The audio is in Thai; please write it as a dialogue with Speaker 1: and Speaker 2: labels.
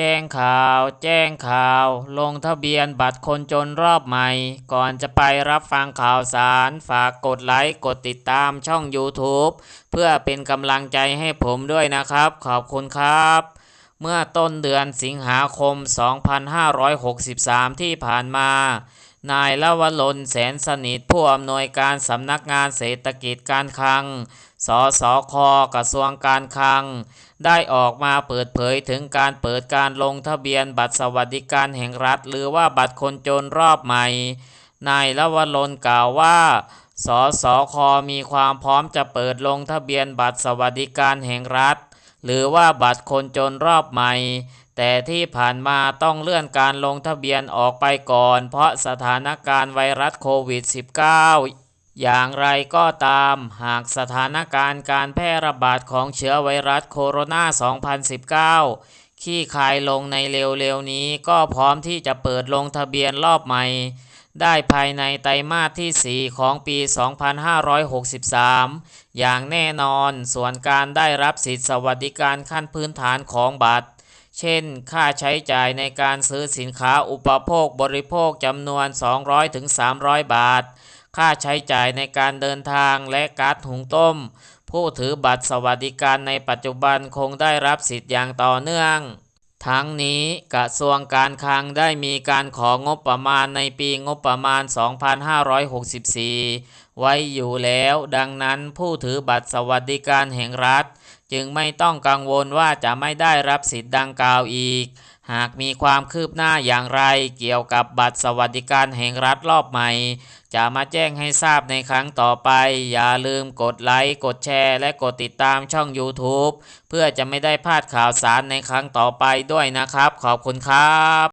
Speaker 1: แจ้งข่าว แจ้งข่าว ลงทะเบียนบัตรคนจนรอบใหม่ ก่อนจะไปรับฟังข่าวสาร ฝากกดไลค์ กดติดตามช่อง YouTube เพื่อเป็นกำลังใจให้ผมด้วยนะครับ ขอบคุณครับ เมื่อต้นเดือนสิงหาคม 2563 ที่ผ่านมา นายละวลนแสนสนิทผู้อำนวยการสำนักงานเศรษฐกิจการคลัง สสคกระทรวงการคลัง ได้ออกมาเปิดเผยถึงการเปิดการลงทะเบียนบัตรสวัสดิการแห่งรัฐ หรือว่าบัตรคนจนรอบใหม่ นายละวลนกล่าวว่าสสคมีความพร้อมจะเปิดลงทะเบียนบัตรสวัสดิการแห่งรัฐ หรือว่าบัตรคนจนรอบใหม่ แต่ที่ผ่านมาต้องเลื่อนการลงทะเบียนออกไปก่อน เพราะสถานการณ์ไวรัสโควิด -19 อย่างไรก็ตาม หากสถานการณ์การแพร่ระบาดของเชื้อไวรัสโคโรนา 2019 ขี้คายลงในเร็วๆนี้ก็พร้อมที่จะเปิดลงทะเบียนรอบใหม่ ได้ภายในไตรมาสที่ 4 ของปี 2563 อย่างแน่นอนส่วนการได้รับสิทธิสวัสดิการขั้นพื้นฐานของบัตร เช่น ค่าใช้จ่ายในการซื้อสินค้าอุปโภคบริโภคจำนวน 200-300 บาท ค่าใช้จ่ายในการเดินทางและการ์ดหุงต้ม ผู้ถือบัตรสวัสดิการในปัจจุบันคงได้รับสิทธิ์อย่างต่อเนื่อง ทั้งนี้กระทรวงการคลังได้มีการของบประมาณในปีงบประมาณ 2564 ไว้อยู่แล้ว ดังนั้นผู้ถือบัตรสวัสดิการแห่งรัฐ จึงไม่ต้องกังวลว่าจะไม่ได้รับสิทธิ์ดังกล่าวอีก หากมีความคืบหน้าอย่างไรเกี่ยวกับบัตรสวัสดิการแห่งรัฐรอบใหม่ จะมาแจ้งให้ทราบในครั้งต่อไป อย่าลืมกดไลค์ กดแชร์ และกดติดตามช่อง YouTube เพื่อจะไม่ได้พลาดข่าวสารในครั้งต่อไปด้วยนะครับ ขอบคุณครับ